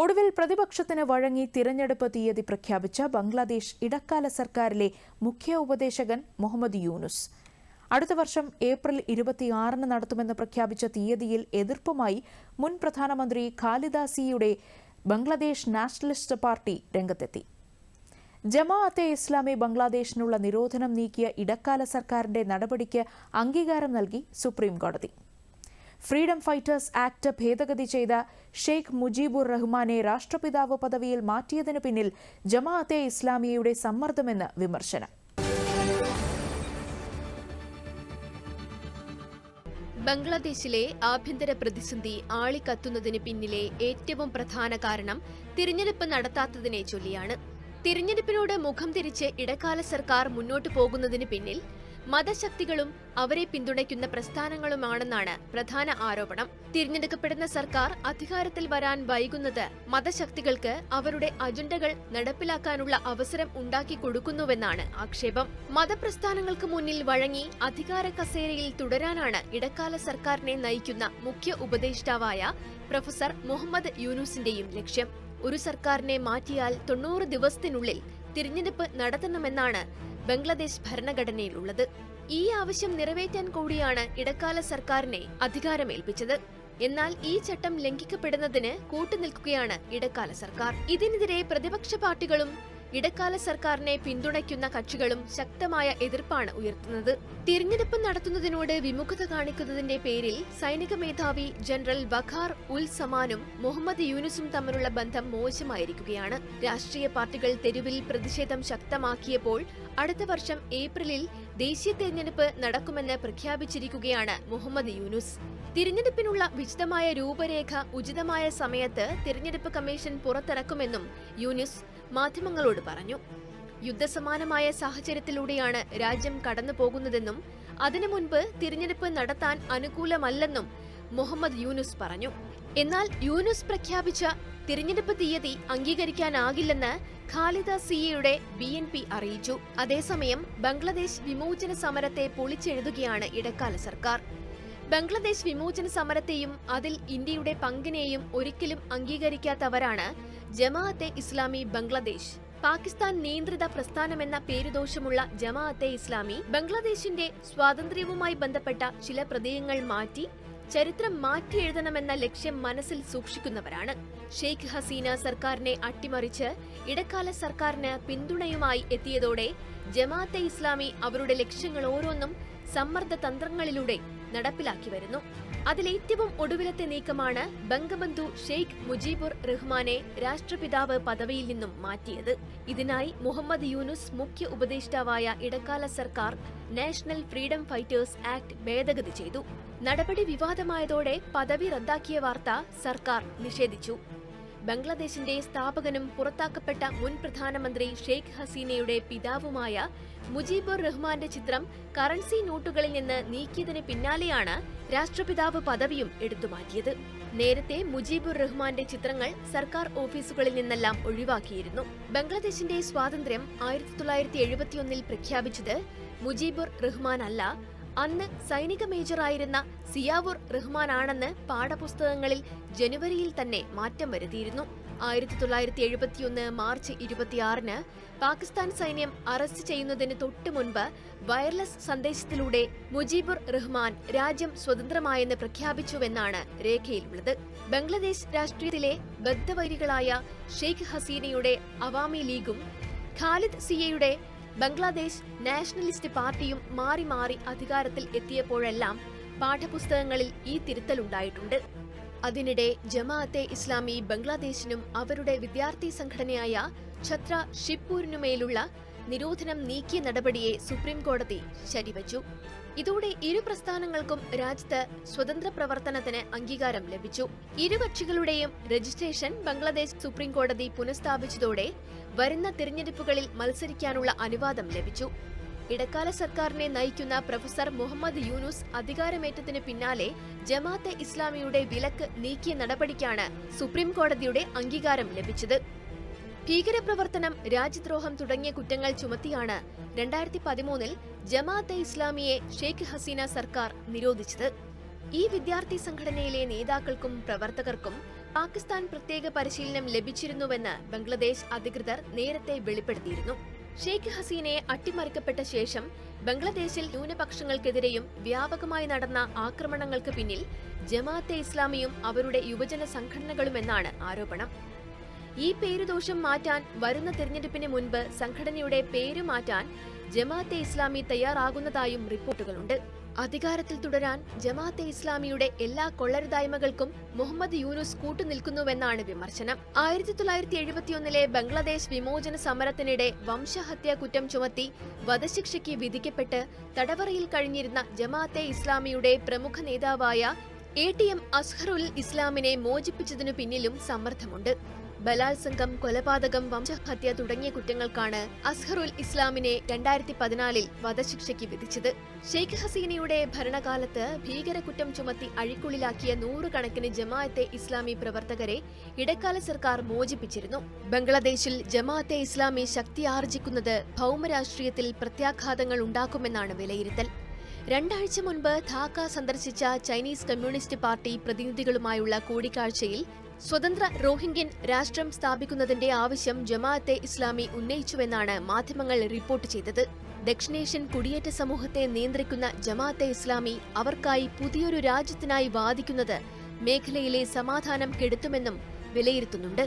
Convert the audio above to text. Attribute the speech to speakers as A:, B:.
A: ഒടുവിൽ പ്രതിപക്ഷത്തിന് വഴങ്ങി തിരഞ്ഞെടുപ്പ് തീയതി പ്രഖ്യാപിച്ച ബംഗ്ലാദേശ് ഇടക്കാല സർക്കാരിലെ മുഖ്യ ഉപദേശകൻ മുഹമ്മദ് യൂനുസ്. അടുത്ത വർഷം ഏപ്രിൽ ഇരുപത്തിയാറിന് നടത്തുമെന്ന് പ്രഖ്യാപിച്ച തീയതിയിൽ എതിർപ്പുമായി മുൻ പ്രധാനമന്ത്രി ഖാലിദാസിയുടെ ബംഗ്ലാദേശ് നാഷണലിസ്റ്റ് പാർട്ടി രംഗത്തെത്തി. ജമാഅത്തെ ഇസ്ലാമി ബംഗ്ലാദേശിനുള്ള നിരോധനം നീക്കിയ ഇടക്കാല സർക്കാരിന്റെ നടപടിക്ക് അംഗീകാരം നൽകി സുപ്രീം കോടതി ഫ്രീഡം ഫൈറ്റേഴ്സ് ആക്ട് ഭേദഗതി ചെയ്ത ഷെയ്ഖ് മുജീബുർ റഹ്മാനെ രാഷ്ട്രപിതാവ് പദവിയിൽ മാറ്റിയതിനു പിന്നിൽ ജമാഅത്തെ ഇസ്ലാമിയയുടെ സമ്മർദ്ദമെന്ന് വിമർശനം.
B: ബംഗ്ലാദേശിലെ ആഭ്യന്തര പ്രതിസന്ധി ആളിക്കത്തുന്നതിന് പിന്നിലെ ഏറ്റവും പ്രധാന കാരണം തിരഞ്ഞെടുപ്പ് നടത്താത്തതിനെ ചൊല്ലിയാണ്. തിരഞ്ഞെടുപ്പിനോട് മുഖം തിരിച്ച് ഇടക്കാല സർക്കാർ മുന്നോട്ടു പോകുന്നതിന് പിന്നിൽ മതശക്തികളും അവരെ പിന്തുണയ്ക്കുന്ന പ്രസ്ഥാനങ്ങളുമാണെന്നാണ് പ്രധാന ആരോപണം. തിരഞ്ഞെടുക്കപ്പെടുന്ന സർക്കാർ അധികാരത്തിൽ വരാൻ വൈകുന്നത് മതശക്തികൾക്ക് അവരുടെ അജണ്ടകൾ നടപ്പിലാക്കാനുള്ള അവസരം ഉണ്ടാക്കി കൊടുക്കുന്നുവെന്നാണ് ആക്ഷേപം. മതപ്രസ്ഥാനങ്ങൾക്ക് മുന്നിൽ വഴങ്ങി അധികാര കസേരയിൽ തുടരാനാണ് ഇടക്കാല സർക്കാരിനെ നയിക്കുന്ന മുഖ്യ ഉപദേഷ്ടാവായ പ്രൊഫസർ മുഹമ്മദ് യൂനുസിന്റെയും ലക്ഷ്യം. ഒരു സർക്കാരിനെ മാറ്റിയാൽ തൊണ്ണൂറ് ദിവസത്തിനുള്ളിൽ തിരഞ്ഞെടുപ്പ് നടത്തണമെന്നാണ് ബംഗ്ലാദേശ് ഭരണഘടനയിലുള്ളത്. ഈ ആവശ്യം നിറവേറ്റാൻ കൂടിയാണ് ഇടക്കാല സർക്കാരിനെ അധികാരമേൽപ്പിച്ചത്. എന്നാൽ ഈ ചട്ടം ലംഘിക്കപ്പെടുന്നതിന് കൂട്ടുനിൽക്കുകയാണ് ഇടക്കാല സർക്കാർ. ഇതിനെതിരെ പ്രതിപക്ഷ പാർട്ടികളും ഇടക്കാല സർക്കാരിനെ പിന്തുണയ്ക്കുന്ന കക്ഷികളും ശക്തമായ എതിർപ്പാണ് ഉയർത്തുന്നത്. തിരഞ്ഞെടുപ്പ് നടത്തുന്നതിനോട് വിമുഖത കാണിക്കുന്നതിന്റെ പേരിൽ സൈനിക മേധാവി ജനറൽ വഖാർ ഉൽ സമാനും മുഹമ്മദ് യൂനുസും തമ്മിലുള്ള ബന്ധം മോശമായിരിക്കുകയാണ്. രാഷ്ട്രീയ പാർട്ടികൾ തെരുവിൽ പ്രതിഷേധം ശക്തമാക്കിയപ്പോൾ അടുത്ത വർഷം ഏപ്രിലിൽ ദേശീയ തെരഞ്ഞെടുപ്പ് നടക്കുമെന്ന് പ്രഖ്യാപിച്ചിരിക്കുകയാണ് മുഹമ്മദ് യൂനുസ്. തിരഞ്ഞെടുപ്പിനുള്ള വിശദമായ രൂപരേഖ ഉചിതമായ സമയത്ത് തിരഞ്ഞെടുപ്പ് കമ്മീഷൻ പുറത്തിറക്കുമെന്നും യൂനുസ് മാധ്യമങ്ങളോട് പറഞ്ഞു. യുദ്ധസമാനമായ സാഹചര്യത്തിലൂടെയാണ് രാജ്യം കടന്നു പോകുന്നതെന്നും അതിനു മുൻപ് തിരഞ്ഞെടുപ്പ് നടത്താൻ അനുകൂലമല്ലെന്നും മുഹമ്മദ് യൂനുസ് പറഞ്ഞു. എന്നാൽ യൂനുസ് പ്രഖ്യാപിച്ച തിരഞ്ഞെടുപ്പ് തീയതി അംഗീകരിക്കാനാകില്ലെന്ന് ഖാലിദ സിയയുടെ ബി എൻ പി അറിയിച്ചു. അതേസമയം ബംഗ്ലാദേശ് വിമോചന സമരത്തെ പൊളിച്ചെഴുതുകയാണ് ഇടക്കാല സർക്കാർ. ബംഗ്ലാദേശ് വിമോചന സമരത്തെയും അതിൽ ഇന്ത്യയുടെ പങ്കിനെയും ഒരിക്കലും അംഗീകരിക്കാത്തവരാണ് ജമാഅത്തെ ഇസ്ലാമി ബംഗ്ലാദേശ്. പാകിസ്ഥാൻ നിയന്ത്രിത പ്രസ്ഥാനമെന്ന പേരുദോഷമുള്ള ജമാഅത്തെ ഇസ്ലാമി ബംഗ്ലാദേശിന്റെ സ്വാതന്ത്ര്യവുമായി ബന്ധപ്പെട്ട ചില പ്രതീകങ്ങൾ മാറ്റി ചരിത്രം മാറ്റിയെഴുതണമെന്ന ലക്ഷ്യം മനസ്സിൽ സൂക്ഷിക്കുന്നവരാണ്. ഷെയ്ഖ് ഹസീന സർക്കാരിനെ അട്ടിമറിച്ച് ഇടക്കാല സർക്കാരിന് പിന്തുണയുമായി എത്തിയതോടെ ജമാഅത്തെ ഇസ്ലാമി അവരുടെ ലക്ഷ്യങ്ങൾ ഓരോന്നും സമ്മർദ്ദ തന്ത്രങ്ങളിലൂടെ നടപ്പിലാക്കി വരുന്നു. അതിലേറ്റവും ഒടുവിലത്തെ നീക്കമാണ് ബംഗബന്ധു ഷെയ്ഖ് മുജീബുർ റഹ്മാനെ രാഷ്ട്രപിതാവ് പദവിയിൽ നിന്നും മാറ്റിയത്. ഇതിനായി മുഹമ്മദ് യൂനുസ് മുഖ്യ ഉപദേഷ്ടാവായ ഇടക്കാല സർക്കാർ നാഷണൽ ഫ്രീഡം ഫൈറ്റേഴ്സ് ആക്ട് ഭേദഗതി ചെയ്തു. നടപടി വിവാദമായതോടെ പദവി റദ്ദാക്കിയ വാർത്ത സർക്കാർ നിഷേധിച്ചു. ബംഗ്ലാദേശിന്റെ സ്ഥാപകനും പുറത്താക്കപ്പെട്ട മുൻ പ്രധാനമന്ത്രി ഷെയ്ഖ് ഹസീനയുടെ പിതാവുമായ മുജീബുർ റഹ്മാന്റെ ചിത്രം കറൻസി നോട്ടുകളിൽ നിന്ന് നീക്കിയതിന് പിന്നാലെയാണ് രാഷ്ട്രപിതാവ് പദവിയും എടുത്തുമാറ്റിയത്. നേരത്തെ മുജീബുർ റഹ്മാന്റെ ചിത്രങ്ങൾ സർക്കാർ ഓഫീസുകളിൽ നിന്നെല്ലാം ഒഴിവാക്കിയിരുന്നു. ബംഗ്ലാദേശിന്റെ സ്വാതന്ത്ര്യം ആയിരത്തി തൊള്ളായിരത്തി എഴുപത്തിയൊന്നിൽ പ്രഖ്യാപിച്ചത് മുജീബുർ റഹ്മാൻ അല്ല അന്ന് സൈനിക മേജറായിരുന്ന സിയാവുർ റഹ്മാനാണെന്ന് പാഠപുസ്തകങ്ങളിൽ ജനുവരിയിൽ തന്നെ മാറ്റം വരുത്തിയിരുന്നു. ആയിരത്തി തൊള്ളായിരത്തി എഴുപത്തിയൊന്ന് മാർച്ച് ഇരുപത്തിയാറിന് പാകിസ്ഥാൻ സൈന്യം അറസ്റ്റ് ചെയ്യുന്നതിന് തൊട്ടു മുൻപ് വയർലെസ് സന്ദേശത്തിലൂടെ മുജീബുർ റഹ്മാൻ രാജ്യം സ്വതന്ത്രമായെന്ന് പ്രഖ്യാപിച്ചുവെന്നാണ് രേഖയിലുള്ളത്. ബംഗ്ലാദേശ് രാഷ്ട്രീയത്തിലെ ബദ്ധവൈരികളായ ഷെയ്ഖ് ഹസീനയുടെ അവാമി ലീഗും ഖാലിദ് സിയയുടെ ബംഗ്ലാദേശ് നാഷണലിസ്റ്റ് പാർട്ടിയും മാറി മാറി അധികാരത്തിൽ എത്തിയപ്പോഴെല്ലാം പാഠപുസ്തകങ്ങളിൽ ഈ തിരുത്തലുണ്ടായിട്ടുണ്ട്. അതിനിടെ ജമാഅത്തെ ഇസ്ലാമി ബംഗ്ലാദേശിനും അവരുടെ വിദ്യാർത്ഥി സംഘടനയായ ഛത്ര ഷിപ്പൂരിനുമേലുള്ള നിരോധനം നീക്കിയ നടപടിയെ സുപ്രീംകോടതി ശരിവച്ചു. ഇതോടെ ഇരു പ്രസ്ഥാനങ്ങൾക്കും രാജ്യത്ത് സ്വതന്ത്ര പ്രവർത്തനത്തിന് അംഗീകാരം ലഭിച്ചു. ഇരു കക്ഷികളുടെയും രജിസ്ട്രേഷൻ ബംഗ്ലാദേശ് സുപ്രീംകോടതി പുനഃസ്ഥാപിച്ചതോടെ വരുന്ന തിരഞ്ഞെടുപ്പുകളിൽ മത്സരിക്കാനുള്ള അനുവാദം ലഭിച്ചു. ഇടക്കാല സർക്കാരിനെ നയിക്കുന്ന പ്രൊഫസർ മുഹമ്മദ് യൂനുസ് അധികാരമേറ്റത്തിന് പിന്നാലെ ജമാഅത്തെ ഇസ്ലാമിയുടെ വിലക്ക് നീക്കിയ നടപടിക്കാണ് സുപ്രീംകോടതിയുടെ അംഗീകാരം ലഭിച്ചത്. ഭീകരപ്രവർത്തനം രാജ്യദ്രോഹം തുടങ്ങിയ കുറ്റങ്ങൾ ചുമത്തിയാണ് രണ്ടായിരത്തി പതിമൂന്നിൽ ജമാഅത്തെ ഇസ്ലാമിയെ ഷെയ്ഖ് ഹസീന സർക്കാർ നിരോധിച്ചത്. ഈ വിദ്യാർത്ഥി സംഘടനയിലെ നേതാക്കൾക്കും പ്രവർത്തകർക്കും പാകിസ്ഥാൻ പ്രത്യേക പരിശീലനം ലഭിച്ചിരുന്നുവെന്ന് ബംഗ്ലാദേശ് അധികൃതർ നേരത്തെ വെളിപ്പെടുത്തിയിരുന്നു. ഷെയ്ഖ് ഹസീനയെ അട്ടിമറിക്കപ്പെട്ട ശേഷം ബംഗ്ലാദേശിൽ ന്യൂനപക്ഷങ്ങൾക്കെതിരെയും വ്യാപകമായി നടന്ന ആക്രമണങ്ങൾക്ക് പിന്നിൽ ജമാഅത്തെ ഇസ്ലാമിയും അവരുടെ യുവജന സംഘടനകളുമെന്നാണ് ആരോപണം. ഈ പേരുദോഷം മാറ്റാൻ വരുന്ന തിരഞ്ഞെടുപ്പിന് മുൻപ് സംഘടനയുടെ പേര് മാറ്റാൻ ജമാഅത്തെ ഇസ്ലാമി തയ്യാറാകുന്നതായും റിപ്പോർട്ടുകളുണ്ട്. അധികാരത്തിൽ തുടരാൻ ജമാഅത്തെ ഇസ്ലാമിയുടെ എല്ലാ കൊള്ളരുതായ്മകൾക്കും മുഹമ്മദ് യൂനുസ് കൂട്ടുനിൽക്കുന്നുവെന്നാണ് വിമർശനം. ആയിരത്തി തൊള്ളായിരത്തി എഴുപത്തിയൊന്നിലെ ബംഗ്ലാദേശ് വിമോചന സമരത്തിനിടെ വംശഹത്യാ കുറ്റം ചുമത്തി വധശിക്ഷയ്ക്ക് വിധിക്കപ്പെട്ട് തടവറയിൽ കഴിഞ്ഞിരുന്ന ജമാഅത്തെ ഇസ്ലാമിയുടെ പ്രമുഖ നേതാവായ എ ടി എം അസ്ഹറുൽ ഇസ്ലാമിനെ മോചിപ്പിച്ചതിനു പിന്നിലും സമ്മർദ്ദമുണ്ട്. ബലാത്സംഗം കൊലപാതകം വംശഹത്യ തുടങ്ങിയ കുറ്റങ്ങൾക്കാണ് അസ്ഹറുൽ ഇസ്ലാമിനെ രണ്ടായിരത്തി പതിനാലിൽ വധശിക്ഷയ്ക്ക് വിധിച്ചത്. ഷെയ്ഖ് ഹസീനയുടെ ഭരണകാലത്ത് ഭീകരകുറ്റം ചുമത്തി അഴിക്കുള്ളിലാക്കിയ നൂറുകണക്കിന് ജമാഅത്തെ ഇസ്ലാമി പ്രവർത്തകരെ ഇടക്കാല സർക്കാർ മോചിപ്പിച്ചിരുന്നു. ബംഗ്ലാദേശിൽ ജമാഅത്തെ ഇസ്ലാമി ശക്തി ആർജിക്കുന്നത് ഭൗമരാഷ്ട്രീയത്തിൽ പ്രത്യാഘാതങ്ങൾ ഉണ്ടാക്കുമെന്നാണ് വിലയിരുത്തൽ. രണ്ടാഴ്ച മുൻപ് ധാക്ക സന്ദർശിച്ച ചൈനീസ് കമ്മ്യൂണിസ്റ്റ് പാർട്ടി പ്രതിനിധികളുമായുള്ള കൂടിക്കാഴ്ചയിൽ സ്വതന്ത്ര റോഹിംഗ്യൻ രാഷ്ട്രം സ്ഥാപിക്കുന്നതിന്റെ ആവശ്യം ജമാഅത്തെ ഇസ്ലാമി ഉന്നയിച്ചുവെന്നാണ് മാധ്യമങ്ങൾ റിപ്പോർട്ട് ചെയ്തത്. ദക്ഷിണേഷ്യൻ കുടിയേറ്റ സമൂഹത്തെ നിയന്ത്രിക്കുന്ന ജമാഅത്തെ ഇസ്ലാമി അവർക്കായി പുതിയൊരു രാജ്യത്തിനായി വാദിക്കുന്നത് മേഖലയിലെ സമാധാനം കെടുത്തുമെന്നും വിലയിരുത്തുന്നുണ്ട്.